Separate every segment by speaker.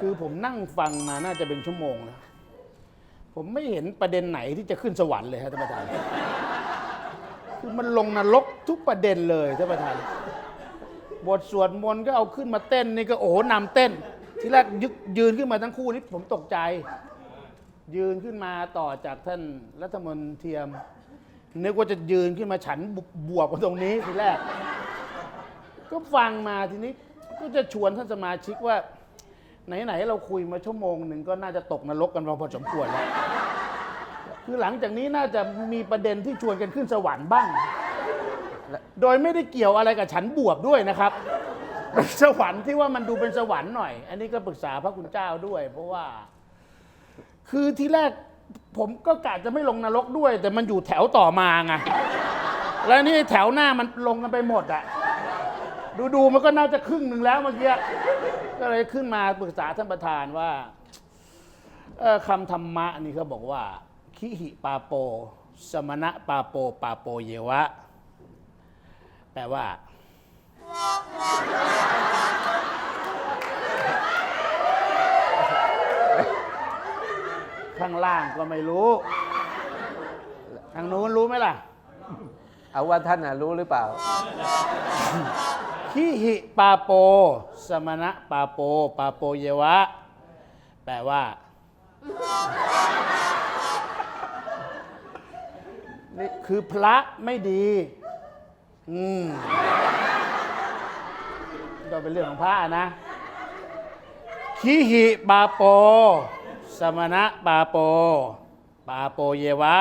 Speaker 1: คือผมนั่งฟังมาน่าจะเป็นชั่วโมงนะผมไม่เห็นประเด็นไหนที่จะขึ้นสวรรค์เลยฮะท่านประธาน คือมันลงนรกทุกประเด็นเลยท่านประธาน บทสวดมนต์ก็เอาขึ้นมาเต้นนี่ก็โอ้โหนำเต้น ที่แรกยึกยืนขึ้นมาทั้งคู่นี่ผมตกใจ ยืนขึ้นมาต่อจากท่านรัฐมนตรียมนึกว่าจะยืนขึ้นมาฉันบวบกันตรงนี้ทีแรก ก็ฟังมาทีนี้ก็จะชวนท่านสมาชิกว่า ไหนๆเราคุยมาชั่วโมงหนึ่งก็น่าจะตกนรกกันพอสมควรแล้วคือหลังจากนี้น่าจะมีประเด็นที่ชวนกันขึ้นสวรรค์บ้าง โดยไม่ได้เกี่ยวอะไรกับฉันบวบด้วยนะครับ สวรรค์ที่ว่ามันดูเป็นสวรรค์หน่อย อันนี้ก็ปรึกษาพระคุณเจ้าด้วย เพราะว่า คือที่แรกผมก็กะจะไม่ลงนรกด้วย แต่มันอยู่แถวต่อมาไงแล้วนี่แถวหน้ามันลงกันไปหมดอะ ดูดูๆมันก็น่าจะครึ่งหนึ่งแล้วเมื่อกี้ก็เลยขึ้นมาปรึกษาท่านประธานว่าเอ่อคำธรรมะนี่เขาบอกว่า คิหิปาโป สมณะปาโป ปาโปเยวะ แปลว่า ข้างล่างก็ไม่รู้ ทางนู้นรู้ไหมล่ะ
Speaker 2: เอาว่าท่านน่ะรู้หรือเปล่า
Speaker 1: คิหิปาโป สมณะปาโป ปาโปเยวะ แปลว่า นี่คือพระไม่ดี อืมก็เป็นเรื่องของพระนะคิหิปาโป สมณะปาโป ปาโปเยวะ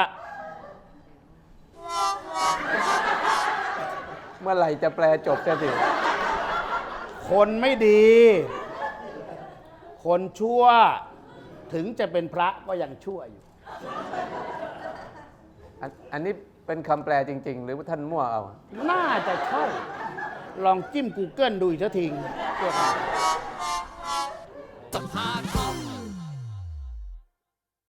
Speaker 2: เมื่อไหร่จะแปลจบจะสิ
Speaker 1: คนไม่ดี คนชั่ว ถึงจะเป็นพระก็ยังชั่วอยู่
Speaker 2: อันอันนี้เป็นคำแปลจริง ๆ หรือว่าท่านมั่วเอา
Speaker 1: น่าจะใช่ ลองจิ้ม Google ดูอีกที Sub